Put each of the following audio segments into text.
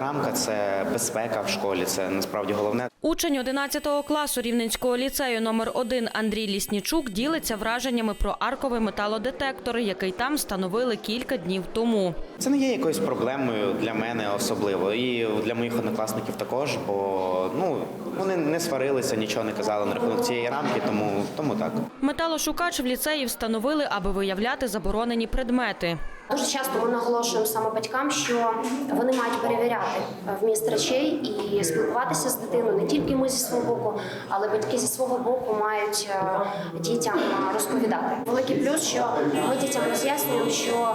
Рамка це безпека в школі. Це насправді головне. Учень 11 класу Рівненського ліцею номер 1 Андрій Ліснічук ділиться враженнями про арковий металодетектор, який там встановили кілька днів тому. Це не є якоюсь проблемою для мене особливо, і для моїх однокласників також, бо ну вони не сварилися, нічого не казали на рахунок цієї рамки, тому тому так. Металошукач в ліцеї встановили, аби виявляти заборонені предмети. Дуже часто ми наголошуємо саме батькам, що вони мають перевіряти вміст речей і спілкуватися з дитиною не тільки ми зі свого боку, але батьки зі свого боку мають е, дітям е, розповідати. Великий плюс, що ми дітям роз'яснюємо, що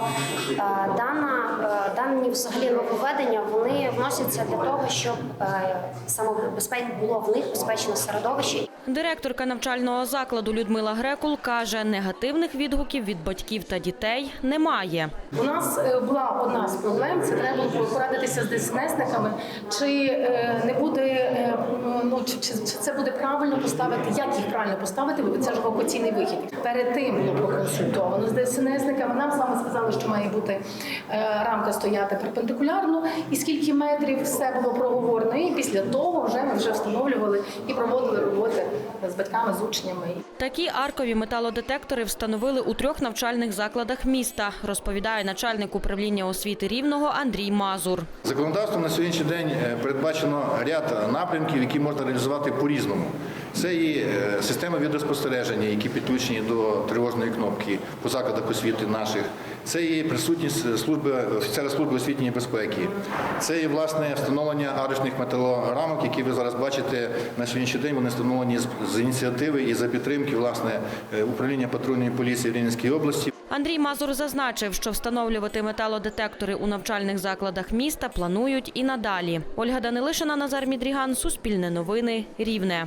е, дана е, дані взагалі нововведення вони вносяться для того, щоб е, саме було в них безпечне середовище Директорка навчального закладу Людмила Грекул каже, негативних відгуків від батьків та дітей немає. У нас е, була одна з проблем. Це треба було порадитися з ДСНСниками, чи е, не буде е, ну чи, чи, чи це буде правильно поставити, як їх правильно поставити, бо це ж евакуаційний вихід. Перед тим було проконсультовано з ДСНСниками. Нам саме сказали, що має бути рамка стояти перпендикулярно, і скільки метрів все було проговорено. І після того вже ми вже встановлювали і проводили роботи з батьками, з учнями. Такі аркові металодетектори встановили у трьох навчальних закладах міста, розповідає начальник управління освіти Рівного Андрій Мазур. Законодавством на сьогоднішній день е, передбачено ряд напрямків, які можна реалізувати по-різному. Це і е, системи відеоспостереження, які підключені до тривожної кнопки по закладах освіти наших. Це і присутність служби офіцера служби освітньої безпеки. Це і власне встановлення арочних металорамок, які ви зараз бачите на сьогоднішній день. Вони встановлені з, з ініціативи і за підтримки власне е, управління патрульної поліції в Рівненській області. Андрій Мазур зазначив, що встановлювати металодетектори у навчальних закладах міста планують і надалі. Ольга Данилишина, Назар Мідріган, Суспільне новини, Рівне.